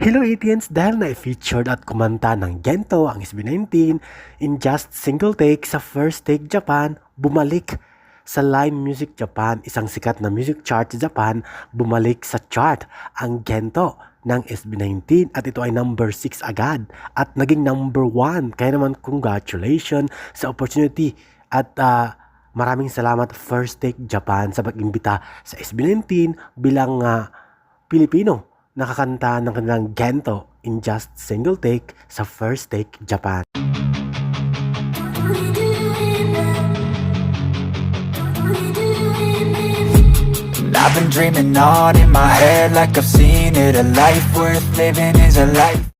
Hello Etians! Dahil na-featured at kumanta ng Gento ang SB19 in just single take sa First Take Japan, bumalik sa Lime Music Japan, isang sikat na music chart sa Japan, bumalik sa chart ang Gento ng SB19 at ito ay number 6 agad at naging number 1. Kaya naman congratulations sa opportunity at ah, maraming salamat First Take Japan sa pag-imbita sa SB19 bilang ah, Pilipino nakakanta ng kanilang Gento in just single take sa First Take Japan. I've been dreaming on in my head like I've seen it A life worth living is a life